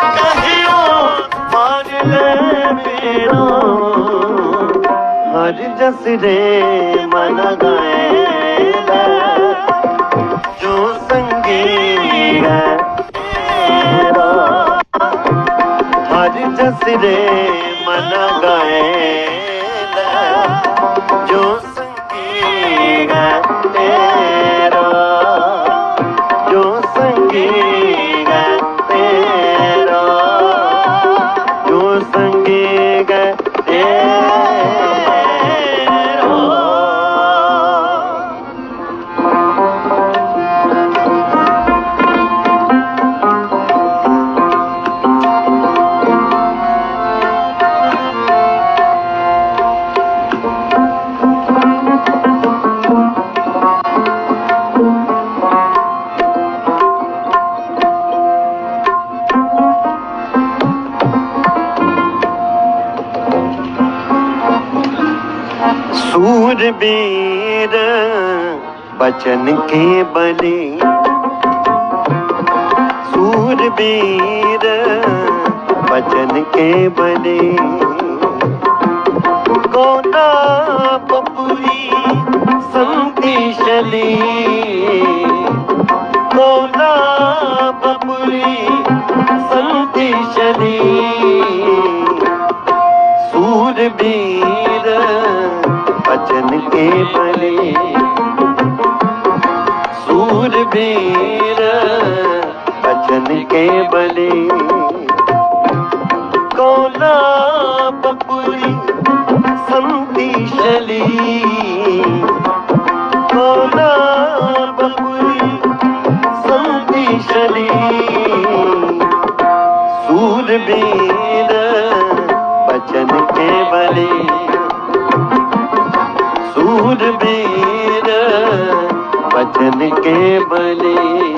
ਕਹੀਓ ਮਾਨ ਲੈ ਮੇਰਾ। ਹਰ ਜਸ ਰੇ ਮਨ ਗਏ ਜੋ ਸੰਗੀ ਹੈ ਤੇਰਾ, ਹਰ ਜਸ ਰੇ ਮਨ ਗਏ सूरबीर बचन के बले सूरबीर बचन के बने। गौना बबुरी संति शली गौना बबुरी संति शली सूरबीर बचन के बने सूरबीर बचन के बने कोना बपुरी संदेशली कोना बपुरी संदेशली सूरबीर शूरवीर बचन के बली।